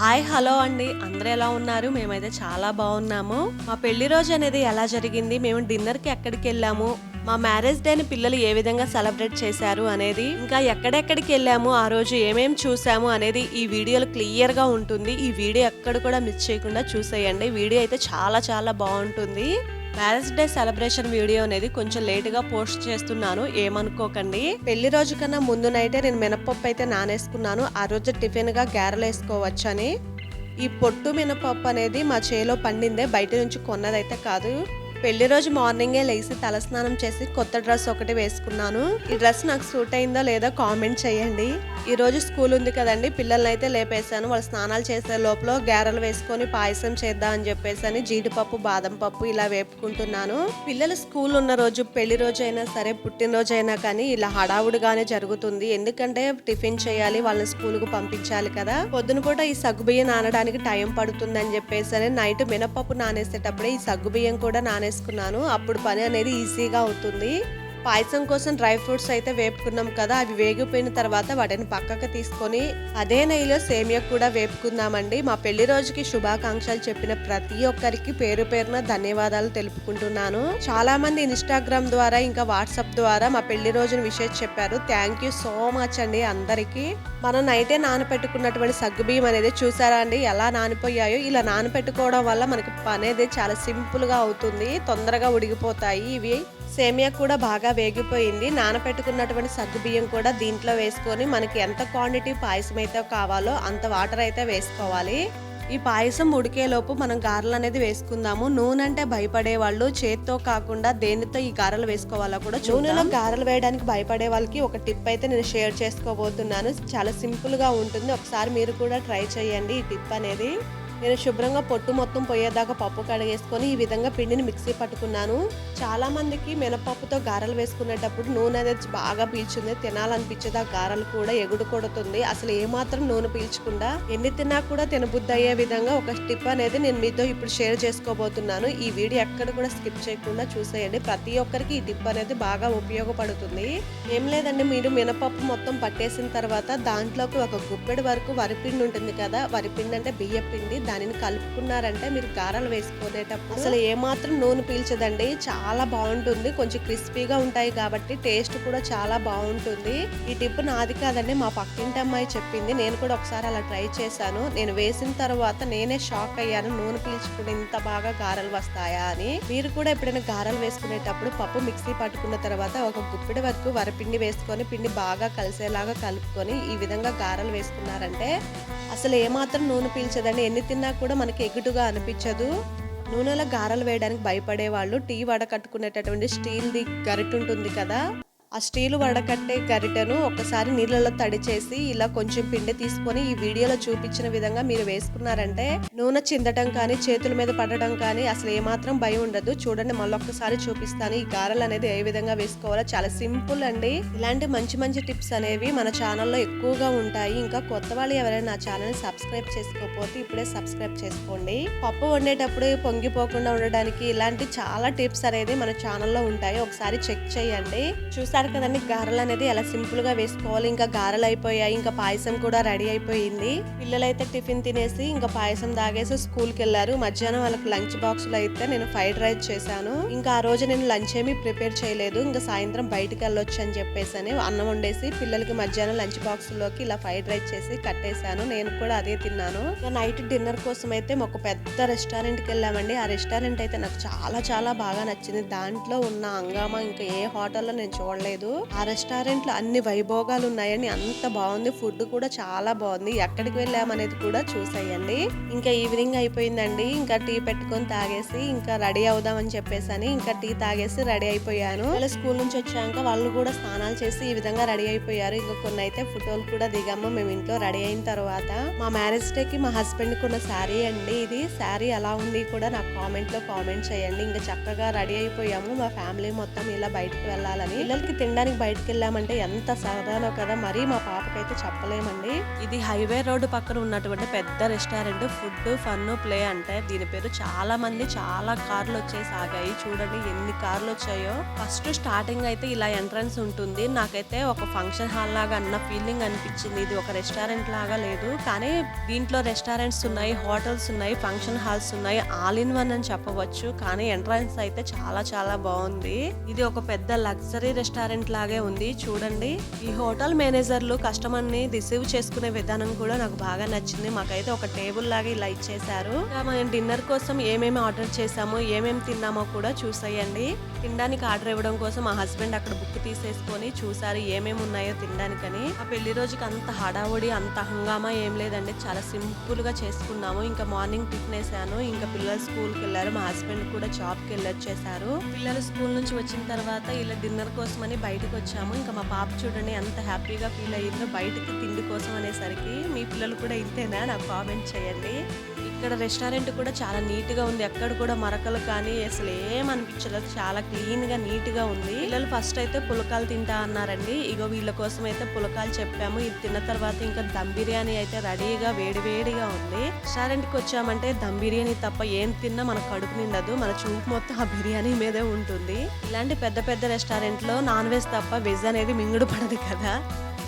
Hi hello అండి. అందరూ ఎలా ఉన్నారు? మేమైతే చాలా బాగున్నాము. మా పెళ్ళి రోజు అనేది ఎలా జరిగింది? మేము డిన్నర్కి ఎక్కడికి వెళ్ళాము? మా మ్యారేజ్ డేని పిల్లలు ఏ విధంగా సెలబ్రేట్ చేశారు అనేది ఇంకా ఎక్కడెక్కడికి వెళ్ళాము? ఆ రోజు ఏమేమి చూసాము అనేది ఈ వీడియోలో క్లియర్గా ఉంటుంది. ఈ వీడియో ఎక్కడ కూడా మిస్ చేయకుండా చూసేయండి. వీడియో అయితే చాలా చాలా బాగుంటుంది. మ్యారేజ్ డే సెలబ్రేషన్ వీడియో అనేది కొంచెం లేట్గా పోస్ట్ చేస్తున్నాను. ఏమనుకోకండి. పెళ్ళి రోజు కన్నా ముందు నైటే నేను మినపప్పు అయితే నానేసుకున్నాను. ఆ రోజు టిఫిన్గా గారెలు వేసుకోవచ్చని. ఈ పొట్టు మినపప్పు అనేది మా చేలో పండిందే బయట నుంచి కొన్నదైతే కాదు. పెళ్ళి రోజు మార్నింగే లేచి తలస్నానం చేసి కొత్త డ్రెస్ ఒకటి వేసుకున్నాను. ఈ డ్రెస్ నాకు సూట్ అయిందో లేదో కామెంట్ చేయండి. ఈ రోజు స్కూల్ ఉంది కదండి. పిల్లల్ని అయితే లేపేశాను. వాళ్ళు స్నానాలు చేసే లోపల గారెలు వేసుకొని పాయసం చేద్దాం అని చెప్పేసి అని జీడిపప్పు బాదం పప్పు ఇలా వేపుకుంటున్నాను. పిల్లలు స్కూల్ ఉన్న రోజు పెళ్ళి రోజు అయినా సరే పుట్టినరోజు అయినా కానీ ఇలా హడావుడిగానే జరుగుతుంది. ఎందుకంటే టిఫిన్ చేయాలి వాళ్ళని స్కూల్కు పంపించాలి కదా. పొద్దున పూట ఈ సగ్గుబియ్యం నానడానికి టైం పడుతుంది అని చెప్పేసి అని నైట్ మినపప్పు నానేసేటప్పుడే ఈ సగ్గుబియ్యం కూడా నానేసుకున్నాను. అప్పుడు పని అనేది ఈజీగా అవుతుంది. పాయసం కోసం డ్రై ఫ్రూట్స్ అయితే వేపుకున్నాం కదా అవి వేగిపోయిన తర్వాత వాటిని పక్కకు తీసుకొని అదే నెయ్యిలో సేమియా కూడా వేపుకుందామండి. మా పెళ్ళి రోజుకి శుభాకాంక్షలు చెప్పిన ప్రతి ఒక్కరికి పేరు పేరున ధన్యవాదాలు తెలుపుకుంటున్నాను. చాలా మంది ఇన్స్టాగ్రామ్ ద్వారా ఇంకా వాట్సాప్ ద్వారా మా పెళ్ళి రోజున విషయం చెప్పారు. థ్యాంక్ యూ సో మచ్ అండి అందరికీ. మనం నైటే నానపెట్టుకున్నటువంటి సగ్గుబియ్యం అనేది చూసారా అండి? ఎలా నానిపోయాయో. ఇలా నానపెట్టుకోవడం వల్ల మనకి పని అనేది చాలా సింపుల్గా అవుతుంది తొందరగా ఉడిగిపోతాయి. ఇవి సేమియా కూడా బాగా వేగిపోయింది. నానపెట్టుకున్నటువంటి సగ్గుబియ్యం కూడా దీంట్లో వేసుకొని మనకి ఎంత క్వాంటిటీ పాయసం అయితే కావాలో అంత వాటర్ అయితే వేసుకోవాలి. ఈ పాయసం ఉడికేలోపు మనం గారెలు అనేది వేసుకుందాము. నూనె అంటే భయపడే వాళ్ళు చేత్తో కాకుండా దేనితో ఈ గారెలు వేసుకోవాలో కూడా నూనెలో గారెలు వేయడానికి భయపడే వాళ్ళకి ఒక టిప్ అయితే నేను షేర్ చేసుకోబోతున్నాను. చాలా సింపుల్గా ఉంటుంది. ఒకసారి మీరు కూడా ట్రై చేయండి ఈ టిప్ అనేది. నేను శుభ్రంగా పొట్టు మొత్తం పోయేదాకా పప్పు కడిగేసుకొని ఈ విధంగా పిండిని మిక్సీ పట్టుకున్నాను. చాలామందికి మినపప్పుతో గారెలు వేసుకునేటప్పుడు నూనె అనేది బాగా పీల్చుంది. తినాలనిపించేది ఆ గారెలు కూడా ఎగుడు కొడుతుంది అసలు ఏమాత్రం నూనె పీల్చకుండా ఎన్ని తిన్నా కూడా తినబుద్ధి అయ్యే విధంగా ఒక టిప్ అనేది నేను మీతో ఇప్పుడు షేర్ చేసుకోబోతున్నాను. ఈ వీడియో ఎక్కడ కూడా స్కిప్ చేయకుండా చూసేయండి. ప్రతి ఒక్కరికి ఈ టిప్ అనేది బాగా ఉపయోగపడుతుంది. ఏం లేదండి మీరు మినపప్పు మొత్తం పట్టేసిన తర్వాత దాంట్లోకి ఒక గుప్పెడు వరకు వరిపిండి ఉంటుంది కదా వరిపిండి అంటే బియ్య పిండి. దానిని కలుపుకున్నారంటే మీరు గారెలు వేసుకునేటప్పుడు అసలు ఏమాత్రం నూనె పీల్చదండి. చాలా చాలా బాగుంటుంది. కొంచెం క్రిస్పీగా ఉంటాయి కాబట్టి టేస్ట్ కూడా చాలా బాగుంటుంది. ఈ టిప్ నాది కాదండి మా పక్కింటి అమ్మాయి చెప్పింది. నేను కూడా ఒకసారి అలా ట్రై చేశాను. నేను వేసిన తర్వాత నేనే షాక్ అయ్యాను. నూనె పీల్చుకుని ఇంత బాగా గారెలు వస్తాయా అని. మీరు కూడా ఎప్పుడైనా గారెలు వేసుకునేటప్పుడు పప్పు మిక్సీ పట్టుకున్న తర్వాత ఒక గుప్పిడి వరకు వరపిండి వేసుకొని పిండి బాగా కలిసేలాగా కలుపుకొని ఈ విధంగా గారెలు వేసుకున్నారంటే అసలు ఏమాత్రం నూనె పీల్చదండి. ఎన్ని తిన్నా కూడా మనకి ఎగుటుగా అనిపించదు. నూనెలో గారెలు వేయడానికి భయపడే వాళ్ళు టీ వడకట్టుకునేటటువంటి స్టీల్ది గరిట ఉంటుంది కదా. ఆ స్టీల్ వడకట్టే గరిటెను ఒకసారి నీళ్ళలో తడిచేసి ఇలా కొంచెం పిండి తీసుకొని ఈ వీడియోలో చూపించిన విధంగా మీరు వేసుకున్నారంటే నూనె చిందటం కానీ చేతుల మీద పడటం కానీ అసలు ఏమాత్రం భయం ఉండదు. చూడండి మళ్ళొక్కసారి చూపిస్తాను. ఈ గారెలు అనేది ఏ విధంగా వేసుకోవాలో చాలా సింపుల్ అండి. ఇలాంటి మంచి మంచి టిప్స్ అనేవి మన ఛానల్లో ఎక్కువగా ఉంటాయి. ఇంకా కొత్త వాళ్ళు ఎవరైనా నా ఛానల్ సబ్స్క్రైబ్ చేసుకోకపోతే ఇప్పుడే సబ్స్క్రైబ్ చేసుకోండి. పప్పు వండేటప్పుడు పొంగిపోకుండా ఉండడానికి ఇలాంటి చాలా టిప్స్ అనేది మన ఛానల్లో ఉంటాయి. ఒకసారి చెక్ చేయండి. చూసా చూసారు కదండి గారెలు అనేది ఎలా సింపుల్గా వేసుకోవాలి ఇంకా గారెలు అయిపోయాయి ఇంకా పాయసం కూడా రెడీ అయిపోయింది. పిల్లలైతే టిఫిన్ తినేసి ఇంకా పాయసం తాగేసి స్కూల్కి వెళ్ళారు మధ్యాహ్నం వాళ్ళకి లంచ్ బాక్స్లో అయితే నేను ఫ్రైడ్ రైస్ చేశాను. ఇంకా ఆ రోజు నేను లంచ్ ఏమీ ప్రిపేర్ చేయలేదు. ఇంకా సాయంత్రం బయటికి వెళ్ళొచ్చు అని చెప్పేసి అని అన్నం వండేసి పిల్లలకి మధ్యాహ్నం లంచ్ బాక్స్లోకి ఇలా ఫ్రైడ్ రైస్ చేసి కట్టేశాను. నేను కూడా అదే తిన్నాను. నైట్ డిన్నర్ కోసం అయితే ఒక పెద్ద రెస్టారెంట్కి వెళ్ళామండి. ఆ రెస్టారెంట్ అయితే నాకు చాలా చాలా బాగా నచ్చింది. దాంట్లో ఉన్న హంగామా ఇంకా ఏ హోటల్లో నేను చూడలేదు. ఆ రెస్టారెంట్లో అన్ని వైభోగాలు ఉన్నాయని అంత బాగుంది. ఫుడ్ కూడా చాలా బాగుంది. ఎక్కడికి వెళ్ళామనేది కూడా చూసేయండి. ఇంకా ఈవినింగ్ అయిపోయిందండి. ఇంకా టీ పెట్టుకొని తాగేసి ఇంకా రెడీ అవుదామని చెప్పేసి అని ఇంకా టీ తాగేసి రెడీ అయిపోయాను. వాళ్ళ స్కూల్ నుంచి వచ్చాక వాళ్ళు కూడా స్నానాలు చేసి ఈ విధంగా రెడీ అయిపోయారు. ఇంకా కొన్ని అయితే ఫోటోలు కూడా దిగాము. మేము ఇంట్లో రెడీ అయిన తర్వాత మా మ్యారేజ్ డే కి మా హస్బెండ్ కొన్న శారీ అండి ఇది. శారీ ఎలా ఉంది కూడా నాకు కామెంట్లో కామెంట్ చేయండి. ఇంకా చక్కగా రెడీ అయిపోయాము. మా ఫ్యామిలీ మొత్తం ఇలా బయటకు వెళ్ళాలని. పిల్లలకి తినడానికి బయటకు వెళ్ళామంటే ఎంత సరదానో కదా. మరీ మా పాపకైతే చెప్పలేమండి. ఇది హైవే రోడ్డు పక్కన ఉన్నటువంటి పెద్ద రెస్టారెంట్. ఫుడ్ ఫన్ ప్లే అంటే దీని పేరు చాలా మంది చాలా కార్లు వచ్చేసి ఆగాయి చూడండి ఎన్ని కార్లు వచ్చాయో. ఫస్ట్ స్టార్టింగ్ అయితే ఇలా ఎంట్రన్స్ ఉంటుంది. నాకైతే ఒక ఫంక్షన్ హాల్ లాగా అన్న ఫీలింగ్ అనిపించింది. ఇది ఒక రెస్టారెంట్ లాగా లేదు. కానీ దీంట్లో రెస్టారెంట్స్ ఉన్నాయి హోటల్స్ ఉన్నాయి ఫంక్షన్ హాల్స్ ఉన్నాయి. ఆల్ ఇన్ వన్ అని చెప్పవచ్చు. కానీ ఎంట్రన్స్ అయితే చాలా చాలా బాగుంది. ఇది ఒక పెద్ద లగ్జరీ రెస్టారెంట్. లాగే ఉంది. చూడండి. ఈ హోటల్ మేనేజర్లు కస్టమర్ని రిసీవ్ చేసుకునే విధానం కూడా నాకు బాగా నచ్చింది. మాకైతే ఒక టేబుల్ లాగా ఇలా ఇచ్చేసారు మనం డిన్నర్ కోసం ఏమేమి ఆర్డర్ చేసామో ఏమేమి తిన్నామో కూడా చూసేయండి. తినడానికి ఆర్డర్ ఇవ్వడం కోసం మా హస్బెండ్ అక్కడ బుక్ తీసేసుకొని చూసారు ఏమేమి ఉన్నాయో తినడానికని. ఆ పెళ్ళి రోజుకి అంత హడావుడి అంత హంగామా ఏం లేదండి. చాలా సింపుల్గా చేసుకున్నాము. ఇంకా మార్నింగ్ టిఫిన్ వేసాను. ఇంకా పిల్లలు స్కూల్కి వెళ్ళారు. మా హస్బెండ్ కూడా జాబ్కి వెళ్ళొచ్చేసారు పిల్లలు స్కూల్ నుంచి వచ్చిన తర్వాత ఇలా డిన్నర్ కోసం అని బయటకు వచ్చాము ఇంకా మా పాప చూడండి ఎంత హ్యాపీగా ఫీల్ అయ్యిందో బయటకి తిండి కోసం అనేసరికి మీ పిల్లలు కూడా ఇంతేనా? నాకు కామెంట్ చేయండి. ఇక్కడ రెస్టారెంట్ కూడా చాలా నీట్గా ఉంది. ఎక్కడ కూడా మరకలు కానీ అసలు ఏం అనిపించలేదు చాలా క్లీన్గా నీట్గా ఉంది. పిల్లలు ఫస్ట్ అయితే పులకాలు తింటా అన్నారండి. ఇగో వీళ్ళ కోసం అయితే పులకాలు చెప్పాము. ఇది తిన్న తర్వాత ఇంకా దమ్ బిర్యానీ అయితే రెడీగా వేడి వేడిగా ఉంది. రెస్టారెంట్కి వచ్చామంటే దమ్ బిర్యానీ తప్ప ఏం తిన్నా మన కడుపు నిండదు. మన చూపు మొత్తం ఆ బిర్యానీ మీదే ఉంటుంది. ఇలాంటి పెద్ద పెద్ద రెస్టారెంట్లో నాన్ వెజ్ తప్ప వెజ్ అనేది మింగుడు పడదు కదా.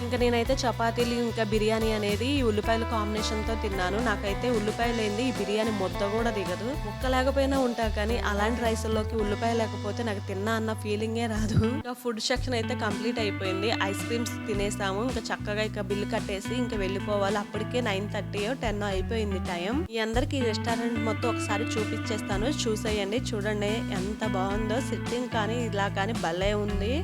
ఇంకా నేనైతే చపాతీలు ఇంకా బిర్యానీ అనేది ఈ ఉల్లిపాయల కాంబినేషన్తో తిన్నాను. నాకైతే ఉల్లిపాయలు ఏంది ఈ బిర్యానీ ముద్ద కూడా దిగదు. ముక్క లేకపోయినా ఉంటా కానీ అలాంటి రైసుల్లోకి ఉల్లిపాయ లేకపోతే నాకు తిన్నా అన్న ఫీలింగే రాదు. ఇంకా ఫుడ్ సెక్షన్ అయితే కంప్లీట్ అయిపోయింది. ఐస్ క్రీమ్స్ తినేసాము. ఇంకా చక్కగా ఇక బిల్లు కట్టేసి ఇంకా వెళ్ళిపోవాలి. అప్పటికే నైన్ థర్టీ టెన్ అయిపోయింది టైం. ఈ అందరికి ఈ రెస్టారెంట్ మొత్తం ఒకసారి చూపించేస్తాను చూసేయండి. చూడండి ఎంత బాగుందో. సిట్టింగ్ కానీ ఇలా కానీ భలే ఉంది.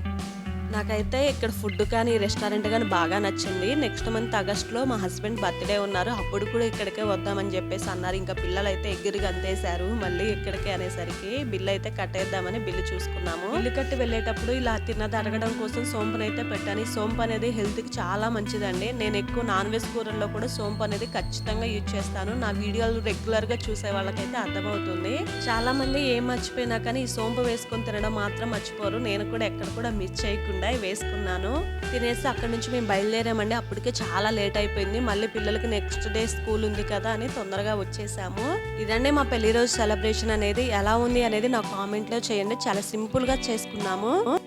నాకైతే ఇక్కడ ఫుడ్ కానీ రెస్టారెంట్ కానీ బాగా నచ్చింది. నెక్స్ట్ మంత్ ఆగస్ట్లో మా హస్బెండ్ బర్త్డే ఉన్నారు. అప్పుడు కూడా ఇక్కడికే వద్దామని చెప్పేసి అన్నారు. ఇంకా పిల్లలు అయితే ఎగిరి గంతేశారు. మళ్ళీ ఇక్కడికే అనేసరికి బిల్లు అయితే కట్టేద్దామని బిల్లు చూసుకున్నాము. బిల్లు కట్టి వెళ్ళేటప్పుడు ఇలా తిన్నది అడగడం కోసం సోంపుని అయితే పెట్టాను. ఈ సోంపు అనేది హెల్త్కి చాలా మంచిదండి. నేను ఎక్కువ నాన్ వెజ్ కూరల్లో కూడా సోంపు అనేది ఖచ్చితంగా యూజ్ చేస్తాను. నా వీడియోలు రెగ్యులర్గా చూసే వాళ్ళకైతే అర్థమవుతుంది. చాలా మంది ఏం మర్చిపోయినా కానీ ఈ సోంపు వేసుకొని తినడం మాత్రం మర్చిపోరు. నేను కూడా ఎక్కడ కూడా మిస్ చేయకుండా వేసుకున్నాను. తినేసి అక్కడ నుంచి మేము బయలుదేరామండి. అప్పటికే చాలా లేట్ అయిపోయింది. మళ్ళీ పిల్లలకి నెక్స్ట్ డే స్కూల్ ఉంది కదా అని తొందరగా వచ్చేసాము. ఇదండి మా పెళ్ళి రోజు సెలబ్రేషన్ అనేది ఎలా ఉంది అనేది నా కామెంట్లో చేయండి. చాలా సింపుల్గా చేసుకున్నాము.